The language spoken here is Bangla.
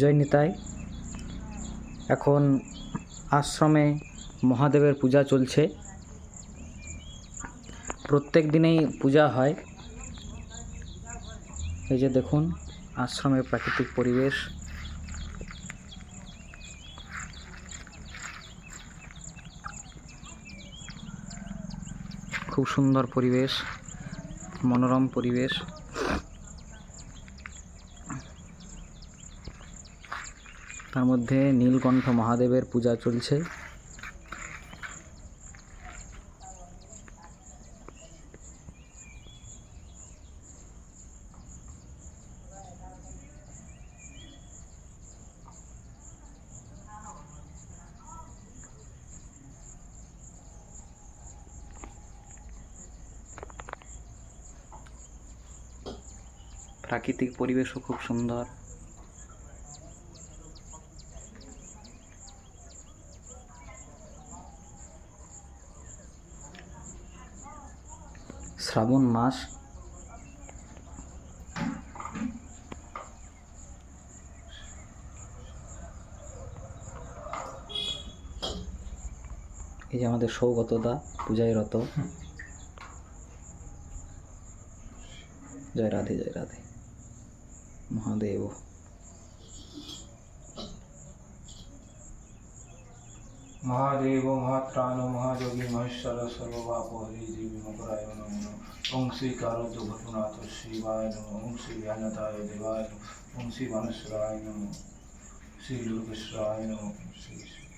জয় নিতাই। এখন আশ্রমে মহাদেবের পূজা চলছে। প্রত্যেক দিনেই পূজা হয়। এই যে দেখুন, আশ্রমের প্রাকৃতিক পরিবেশ। খুব সুন্দর পরিবেশ, মনোরম পরিবেশ। তার মধ্যে নীলকণ্ঠ মহাদেবের পূজা চলছে। প্রাকৃতিক পরিবেশও খুব সুন্দর। শ্রাবণ মাস। এই যে আমাদের সৌগতদা পূজায় রত। জয় রাধে জয় রাধে। মহাদেব। महादेव महात्राणो महायोगी महेश्वर सर्वभापो हरि देवी मकराय नमो ओम श्री कारोद्य भटुनाथ शिवाय नमो। ओम श्री ज्ञानदाय देवाय नमो। ओम श्री मानसराय नमो। श्री दुर्गेश्वराय नमो। श्री